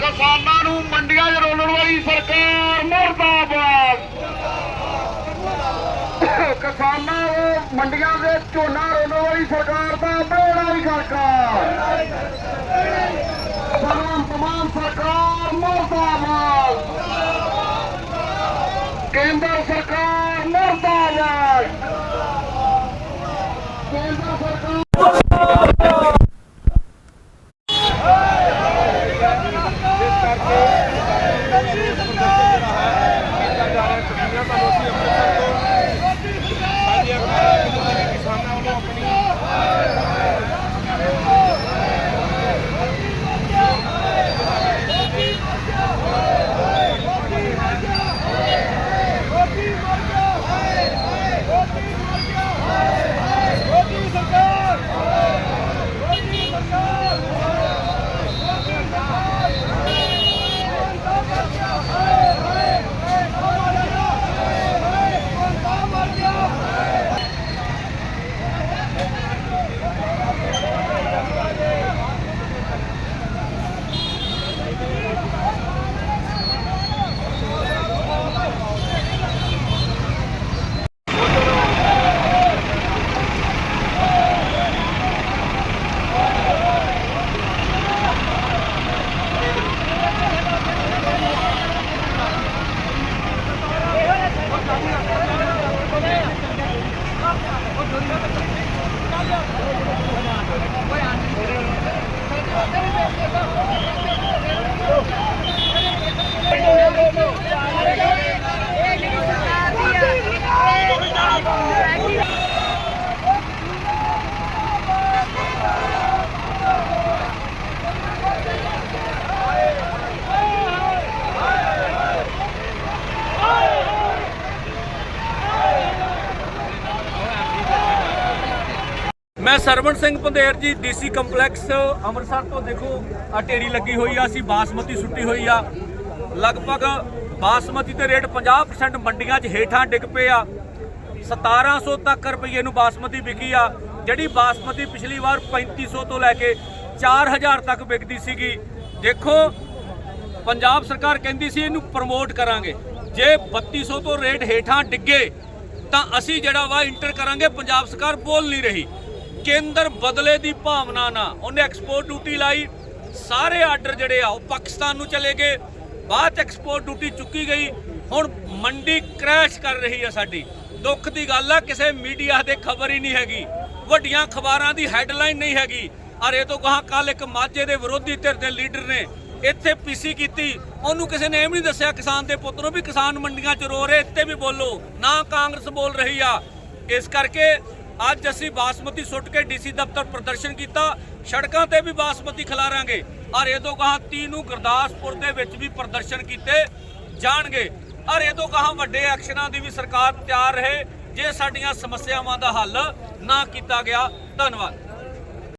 ਕਿਸਾਨਾਂ ਨੂੰ ਮੰਡੀਆਂ 'ਚ ਰੋਲਣ ਵਾਲੀ ਸਰਕਾਰ ਮਰਦਾਬਾਦ ਕਿਸਾਨਾਂ ਨੂੰ ਮੰਡੀਆਂ ਦੇ ਝੋਨਾ ਰੋਲਣ ਵਾਲੀ ਸਰਕਾਰ ਦਾ ਬੇੜਾ ਹੀ ਸਰਕਾਰ ਤਮਾਮ ਤਮਾਮ ਸਰਕਾਰ ਮਰਦਾਬਾਦ ਕੇਂਦਰ ਸਰਕਾਰ ਮਰਦਾਬਾਦ ਕੇਂਦਰ ਮੈਂ ਸਰਵਣ ਸਿੰਘ ਪੰਧੇਰ ਜੀ ਡੀਸੀ ਕੰਪਲੈਕਸ, ਅੰਮ੍ਰਿਤਸਰ ਤੋਂ ਦੇਖੋ ਆ ਢੇਰੀ ਲੱਗੀ ਹੋਈ ਆ, ਅਸੀਂ ਬਾਸਮਤੀ ਸੁੱਟੀ ਹੋਈ ਆ। ਲਗਭਗ ਬਾਸਮਤੀ ਦੇ ਰੇਟ 50% ਮੰਡੀਆਂ 'ਚ ਹੇਠਾਂ ਡਿੱਗ ਪਏ ਆ। 1700 ਤੱਕ ਰੁਪਏ ਨੂੰ ਬਾਸਮਤੀ ਵਿਕੀ ਆ, ਜਿਹੜੀ ਬਾਸਮਤੀ ਪਿਛਲੀ ਵਾਰ 3500 ਤੋਂ ਲੈ ਕੇ 4000 ਤੱਕ ਵਿਕਦੀ ਸੀਗੀ। ਦੇਖੋ, ਪੰਜਾਬ ਸਰਕਾਰ ਕਹਿੰਦੀ ਸੀ ਇਹਨੂੰ ਪ੍ਰਮੋਟ ਕਰਾਂਗੇ। ਜੇ 3200 ਤੋਂ ਰੇਟ ਹੇਠਾਂ ਡਿੱਗੇ, ਤਾਂ ਅਸੀਂ ਜਿਹੜਾ ਵਾ ਇੰਟਰ ਕਰਾਂਗੇ, ਪੰਜਾਬ ਸਰਕਾਰ ਬੋਲ ਨਹੀਂ ਰਹੀ। ਕੇਂਦਰ ਬਦਲੇ ਦੀ ਭਾਵਨਾ ਨਾ ਉਹਨੇ ਐਕਸਪੋਰਟ ਡਿਊਟੀ ਲਾਈ। ਸਾਰੇ ਆਰਡਰ ਜਿਹੜੇ ਆ, ਉਹ ਪਾਕਿਸਤਾਨ ਨੂੰ ਚਲੇ ਗਏ। ਬਾਅਦ 'ਚ ਐਕਸਪੋਰਟ ਡਿਊਟੀ ਚੁੱਕੀ ਗਈ। ਹੁਣ ਮੰਡੀ ਕ੍ਰੈਸ਼ ਕਰ ਰਹੀ ਆ ਸਾਡੀ। ਦੁੱਖ ਦੀ ਗੱਲ ਆ, ਕਿਸੇ ਮੀਡੀਆ ਦੇ ਖਬਰ ਹੀ ਨਹੀਂ ਹੈਗੀ। ਵੱਡੀਆਂ ਅਖਬਾਰਾਂ ਦੀ ਹੈਡਲਾਈਨ ਨਹੀਂ ਹੈਗੀ। ਔਰ ਇਹ ਤੋਂ ਕਹਾ ਕੱਲ ਇੱਕ ਮਾਝੇ ਦੇ ਵਿਰੋਧੀ ਧਿਰ ਦੇ ਲੀਡਰ ਨੇ ਇੱਥੇ ਪੀਸੀ ਕੀਤੀ। ਉਹਨੂੰ ਕਿਸੇ ਨੇ ਇਹ ਵੀ ਨਹੀਂ ਦੱਸਿਆ ਕਿਸਾਨ ਦੇ ਪੁੱਤ ਨੂੰ ਵੀ ਕਿਸਾਨ ਮੰਡੀਆਂ 'ਚ ਰੋ ਰਹੇ, ਇੱਥੇ ਵੀ ਬੋਲੋ। ਨਾ ਕਾਂਗਰਸ ਬੋਲ ਰਹੀ ਆ। ਇਸ ਕਰਕੇ ਅੱਜ ਅਸੀਂ ਬਾਸਮਤੀ ਸੁੱਟ ਕੇ ਡੀਸੀ ਦਫ਼ਤਰ ਪ੍ਰਦਰਸ਼ਨ ਕੀਤਾ। ਸੜਕਾਂ ਤੇ ਵੀ ਬਾਸਮਤੀ ਖਿਲਾਰਾਂਗੇ। ਔਰ ਇਹ ਤੋਂ ਕਹਾ 30 ਨੂੰ ਗੁਰਦਾਸਪੁਰ ਦੇ ਵਿੱਚ ਵੀ ਪ੍ਰਦਰਸ਼ਨ ਕੀਤੇ ਜਾਣਗੇ। ਔਰ ਇਹ ਤੋਂ ਕਹਾ ਵੱਡੇ ਐਕਸ਼ਨਾਂ ਦੀ ਵੀ ਸਰਕਾਰ ਤਿਆਰ ਰਹੇ। ਜੇ ਸਾਡੀਆਂ ਸਮੱਸਿਆਵਾਂ ਦਾ ਹੱਲ ਨਾ ਕੀਤਾ ਗਿਆ, ਧੰਨਵਾਦ।